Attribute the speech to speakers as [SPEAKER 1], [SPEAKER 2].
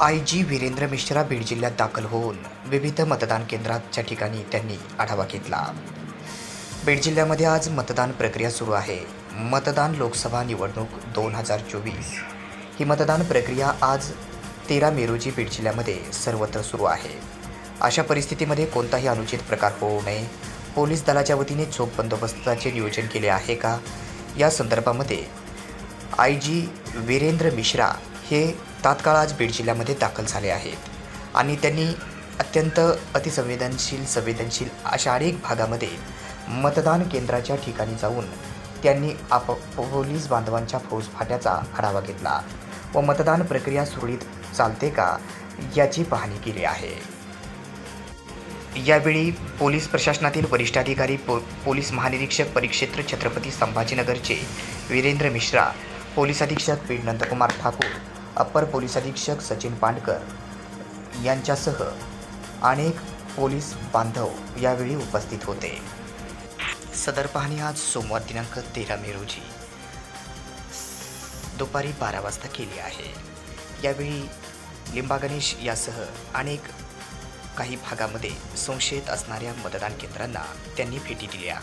[SPEAKER 1] I G Virendra Mishra Beed जिल्ह्यात दाखल होऊन विविध मतदान केंद्राच्या ठिकाणी त्यांनी आढावा घेतला. बीड जिल्ह्यामध्ये आज मतदान प्रक्रिया सुरू आहे. मतदान लोकसभा निवडणूक दोन हजार चोवीस. ही मतदान प्रक्रिया आज तेरा मे रोजी बीड जिल्ह्यामध्ये सर्वत्र सुरू आहे. अशा परिस्थितीमध्ये कोणताही अनुचित प्रकार होऊ नये. पोलीस दलाच्या वतीने चोख बंदोबस्ताचे नियोजन केले आहे का? या संदर्भामध्ये आय जी वीरेंद्र मिश्रा हे तात्काळ आज बीड जिल्ह्यामध्ये दाखल झाले आहेत. आणि त्यांनी अत्यंत अतिसंवेदनशील संवेदनशील अशा अनेक भागामध्ये मतदान केंद्राच्या ठिकाणी जाऊन त्यांनी आप पोलीस बांधवांच्या फौजफाट्याचा आढावा घेतला. व मतदान प्रक्रिया सुरळीत चालते का याची पाहणी केली आहे. यावेळी पोलीस प्रशासनातील वरिष्ठ अधिकारी पो पोलीस महानिरीक्षक परिक्षेत्र छत्रपती संभाजीनगरचे वीरेंद्र मिश्रा पोलीस अधीक्षक बीड नंदकुमार ठाकूर अप्पर पोलीस अधीक्षक सचिन पांडकर यांच्यासह अनेक पोलीस बांधव यावेळी उपस्थित होते. सदर पाहणी आज सोमवार दिनांक तेरा मे रोजी. दुपारी बारा वाजता केली आहे. यावेळी लिंबा गणेश यासह अनेक काही भागामध्ये संशयित असणाऱ्या मतदान केंद्रांना त्यांनी भेटी दिल्या.